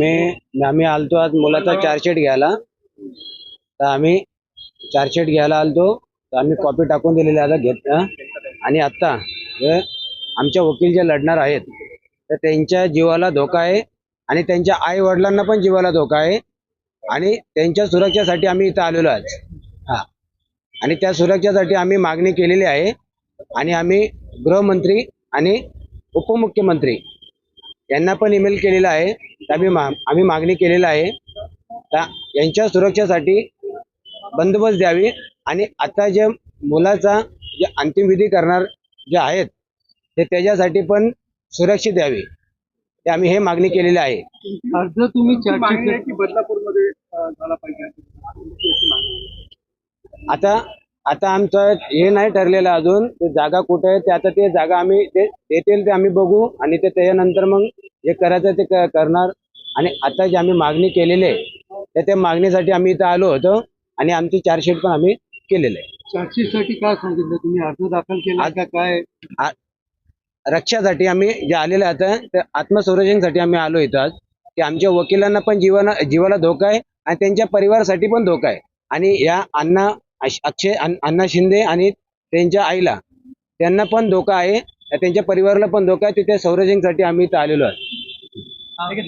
मी आम्ही आलतो आज मुलाचा चार्जशीट घ्यायला. तर आम्ही चार्जशीट घ्यायला आलतो. तर आम्ही कॉपी टाकून दिलेली आता घेत? आणि आत्ता आमच्या वकील जे लढणार आहेत. तर त्यांच्या जीवाला धोका आहे आणि त्यांच्या आई वडिलांना पण जीवाला धोका आहे. आणि त्यांच्या सुरक्षेसाठी आम्ही इथं आलेलो आज. हा. आणि त्या सुरक्षेसाठी आम्ही मागणी केलेली आहे. आणि आम्ही गृहमंत्री आणि उपमुख्यमंत्री यांना पण ईमेल केलेला आहे. आम्ही मा आम्ही मागणी केलेला आहे. तर यांच्या सुरक्षेसाठी बंदोबस्त द्यावी आणि आता जे मुलाचा जे अंतिम विधी करणार जे आहेत ते त्याच्यासाठी पण सुरक्षित द्यावी. ते आम्ही हे मागणी केलेली आहे. अर्ज तुम्ही की बदलापूरमध्ये झाला पाहिजे. आता आता आमचं हे नाही ठरलेलं अजून. ते जागा कुठे आहे ते आता ते जागा आम्ही ते देतील ते आम्ही बघू आणि ते त्याच्यानंतर मग जे करायचं ते करणार. आणि आता जे आम्ही मागणी केलेली आहे तर त्या मागणीसाठी आम्ही इथं आलो होतो आणि आमची चार्जशीट पण आम्ही केलेलं आहे. चार्जशीटसाठी काय सांगितलं तुम्ही? अर्ज दाखल केला का काय? रक्षासाठी आम्ही जे आलेले आता तर आत्मसंरक्षणासाठी आम्ही आलो इथं आज. की आमच्या वकिलांना पण जीवाला जीवाला धोका आहे आणि त्यांच्या परिवारासाठी पण धोका आहे. आणि या अण्णा अक्षय अण्- अण्णा शिंदे आणि त्यांच्या आईला. त्यांना पण धोका आहे. त्यांच्या परिवाराला पण धोका आहे. तिथे संरक्षणासाठी आम्ही इथं आलेलो आहे. म्हणजे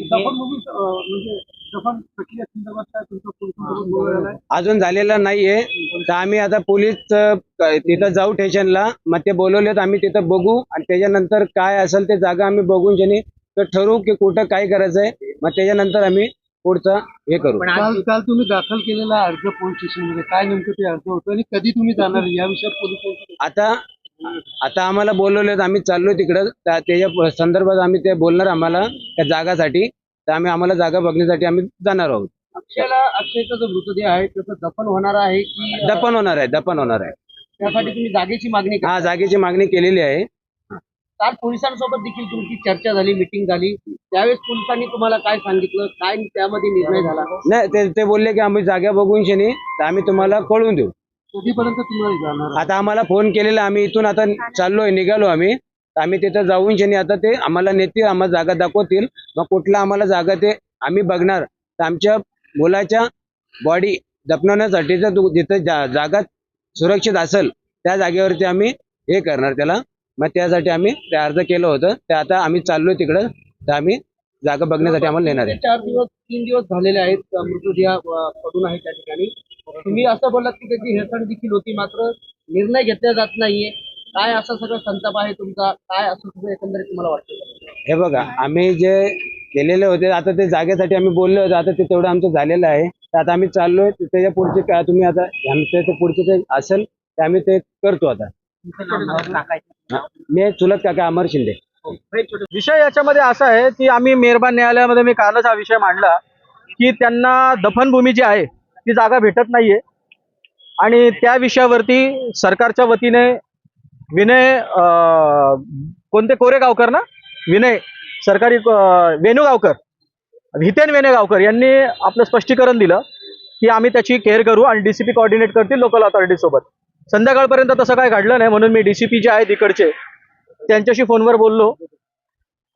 झालंय? अजून झालेलं नाहीये. तर आम्ही आता पोलीस तिथं जाऊ स्टेशनला. मग ते बोलवलेत आम्ही तिथं बघू. आणि त्याच्यानंतर काय असेल ते जागा आम्ही बघून शनी तर ठरवू की कुठं काय करायचंय. मग त्याच्यानंतर आम्ही पुढचं हे करू. काल काल तुम्ही दाखल केलेला अर्ज पोलीस स्टेशनमध्ये. काय नेमकं ते अर्ज होतं आणि कधी तुम्ही जाणार या विषयात पोलिसांची आता आता आम्हाला बोलवलेत आम्ही चाललो तिकडं. त्या- त्याच्या संदर्भात आम्ही ते बोलणार आम्हाला त्या जागासाठी. तर आम्ही आम्हाला जागा बघण्यासाठी आम्ही जाणार आहोत. अक्षयला अक्षयचा जो मृतदेह आहे त्याचं दफन होणार आहे की दफन होणार आहे दफन होणार आहे. त्यासाठी तुम्ही जागेची मागणी हा जागेची मागणी केलेली आहे. काल पोलिसांसोबत देखील तुमची चर्चा झाली मिटिंग झाली. त्यावेळेस पोलिसांनी तुम्हाला काय सांगितलं? काय त्यामध्ये निर्णय झाला? नाही ते ते बोलले की आम्ही जागा बघून शनी तर आम्ही तुम्हाला कळवून देऊ. कधीपर्यंत तुम्हाला जाणार? आता आम्हाला फोन केलेला आम्ही इथून आता चाललोय निघालो आम्ही. आम्ही तिथं जाऊन शनी आता ते आम्हाला नेतील आम्हाला जागा दाखवतील. मग कुठला आम्हाला जागा ते आम्ही बघणार. तर आमच्या मुलाच्या बॉडी दफनवण्यासाठी जर तू- जिथं जा जागा सुरक्षित असेल त्या जागेवरती आम्ही हे करणार त्याला मग त्यासाठी आम्ही ते अर्ज केलं होतं. ते आता आम्ही चाललोय तिकडं. तर आम्ही जागा बघण्यासाठी आम्हाला नेणार आहे. चार दिवस तीन दिवस झालेले आहेत. मृतदेह पडून आहे त्या ठिकाणी. तुम्ही असं बोललात की त्याची हेळसांड देखील होती मात्र निर्णय घेतला जात नाहीये. काय असं सगळं संताप आहे तुमचा? काय असं सगळं एकंदरीत तुम्हाला वाटतं? हे बघा आम्ही जे केलेले होते आता ते जागेसाठी आम्ही बोललो होतो. आता ते तेवढं आमचं झालेलं आहे. तर आता आम्ही चाललोय. त्याच्या पुढचे काय तुम्ही आता आमच्या पुढचे ते असेल ते आम्ही ते करतो आता. मी चुलत काका अमर शिंदे. हो, विषय याच्यामध्ये असा आहे की आम्ही मेहरबान न्यायालयामध्ये मी कालच हा विषय मांडला की त्यांना दफनभूमी जी आहे ती जागा भेटत नाहीये. आणि त्या विषयावरती सरकारच्या वतीने विनय कोणते कोरेगावकर ना? विनय सरकारी वेणू वेणुगावकर हितेन वेणुगावकर यांनी आपलं स्पष्टीकरण दिलं की आम्ही त्याची केअर करू आणि डीसीपी कॉर्डिनेट करतील लोकल अथॉरिटीसोबत संध्याकाळपर्यंत तसं काय घडलं नाही म्हणून मी डीसीपी जे आहेत इकडचे त्यांच्याशी फोनवर बोललो.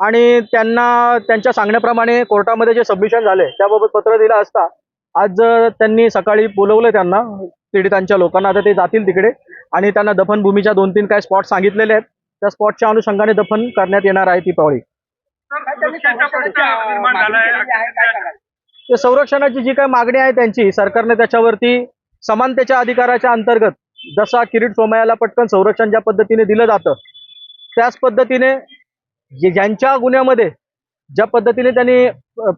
आणि त्यांना त्यांच्या सांगण्याप्रमाणे कोर्टामध्ये जे सबमिशन झाले त्याबाबत पत्र दिलं असता आज त्यांनी सकाळी बोलवलं त्यांना पीडितांच्या लोकांना आता ते जातील तिकडे. आणि त्यांना दफनभूमीच्या दोन तीन काय स्पॉट सांगितलेले आहेत त्या स्पॉटच्या अनुषंगाने दफन करण्यात येणार आहे ती पावळी. ते संरक्षणाची जी काही मागणी आहे त्यांची सरकारने त्याच्यावरती समानतेच्या अधिकाराच्या अंतर्गत जसा किरीट सोमयाला पटकन संरक्षण ज्या पद्धतीने दिलं जातं त्याच पद्धतीने यांच्या ज्यांच्या गुन्ह्यामध्ये ज्या पद्धतीने त्यांनी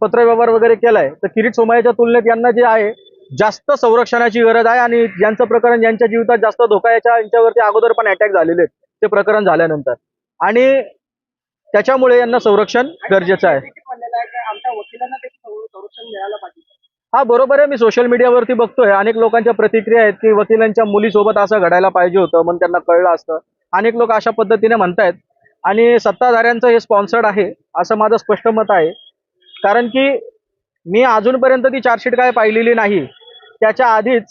पत्रव्यवहार वगैरे केलाय तर किरीट सोमयाच्या तुलनेत यांना जे आहे जास्त संरक्षणाची गरज आहे आणि ज्यांचं प्रकरण ज्यांच्या जीवितात जास्त धोका याच्या यांच्यावरती अगोदर पण अटॅक झालेले आहेत. ते प्रकरण झाल्यानंतर. आणि त्याच्यामुळे यांना संरक्षण गरजेचं आहे. हा बरोबर आहे. मी सोशल मीडियावरती बघतोय. अनेक लोकांच्या प्रतिक्रिया आहेत की वकिलांच्या मुलीसोबत असं घडायला पाहिजे होतं म्हणून त्यांना कळलं असतं. अनेक लोक अशा पद्धतीने म्हणतायत. आणि सत्ताधाऱ्यांचं हे स्पॉन्सर्ड आहे असं माझं स्पष्ट मत आहे. कारण की मी अजूनपर्यंत ती चार्जशीट काय पाहिलेली नाही. त्याच्या आधीच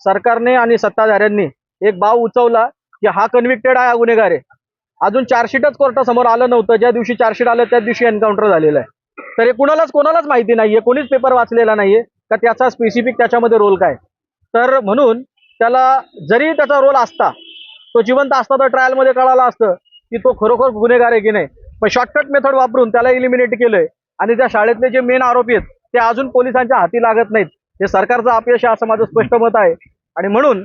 सरकारने आणि सत्ताधाऱ्यांनी एक बाव उचवला की हा कन्व्हिक्टेड आहे हा गुन्हेगार आहे. अजून चार्जशीटच कोर्टासमोर आलं नव्हतं. ज्या दिवशी चार्जशीट आलं त्या दिवशी एन्काउंटर झालेलं आहे. तर हे कुणालाच कोणालाच माहिती नाहीये. कोणीच पेपर वाचलेला नाहीये. का त्याचा स्पेसिफिक त्याच्यामध्ये रोल काय? तर म्हणून त्याला जरी त्याचा रोल असता तो जिवंत असता तर ट्रायलमध्ये कळालं असतं की तो खरोखर गुन्हेगार आहे की नाही. पण शॉर्टकट मेथड वापरून त्याला इलिमिनेट केलंय आणि त्या शाळेतले जे मेन आरोपी आहेत ते अजून पोलिसांच्या हाती लागत नाहीत. हे सरकारचं अपयश आहे असं माझं स्पष्ट मत आहे. आणि म्हणून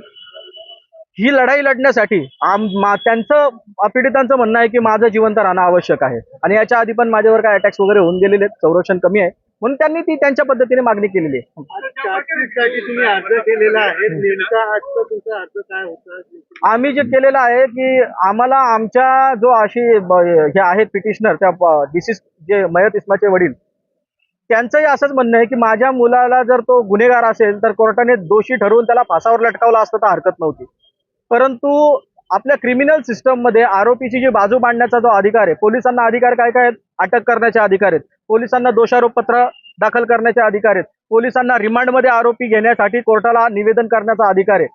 ही लढाई लढण्यासाठी आम त्यांचं पीडितांचं म्हणणं आहे की माझं जिवंत राहणं आवश्यक आहे. आणि याच्या आधी पण माझ्यावर काय अटॅक्स वगैरे होऊन गेलेले आहेत संरक्षण कमी आहे. म्हणून त्यांनी ती त्यांच्या पद्धतीने मागणी केलेली आहे. आम्ही जे केलेलं आहे की आम्हाला आमच्या जो अशी हे आहेत पिटिशनर त्या डिसीज जे मयत इस्माचे वडील त्यांचंही असंच म्हणणं आहे की माझ्या मुलाला जर तो गुन्हेगार असेल तर कोर्टाने दोषी ठरवून त्याला फासावर लटकावला असतं तर हरकत नव्हती. परंतु आपल्या क्रिमिनल सिस्टममध्ये आरोपीची जी बाजू मांडण्याचा जो अधिकार आहे पोलिसांना अधिकार काय काय आहेत? अटक करण्याचे अधिकार आहेत. पोलिसांना दोषारोपपत्र दाखल करण्याचे अधिकार आहेत. पोलिसांना रिमांडमध्ये आरोपी घेण्यासाठी कोर्टाला निवेदन करण्याचा अधिकार आहे.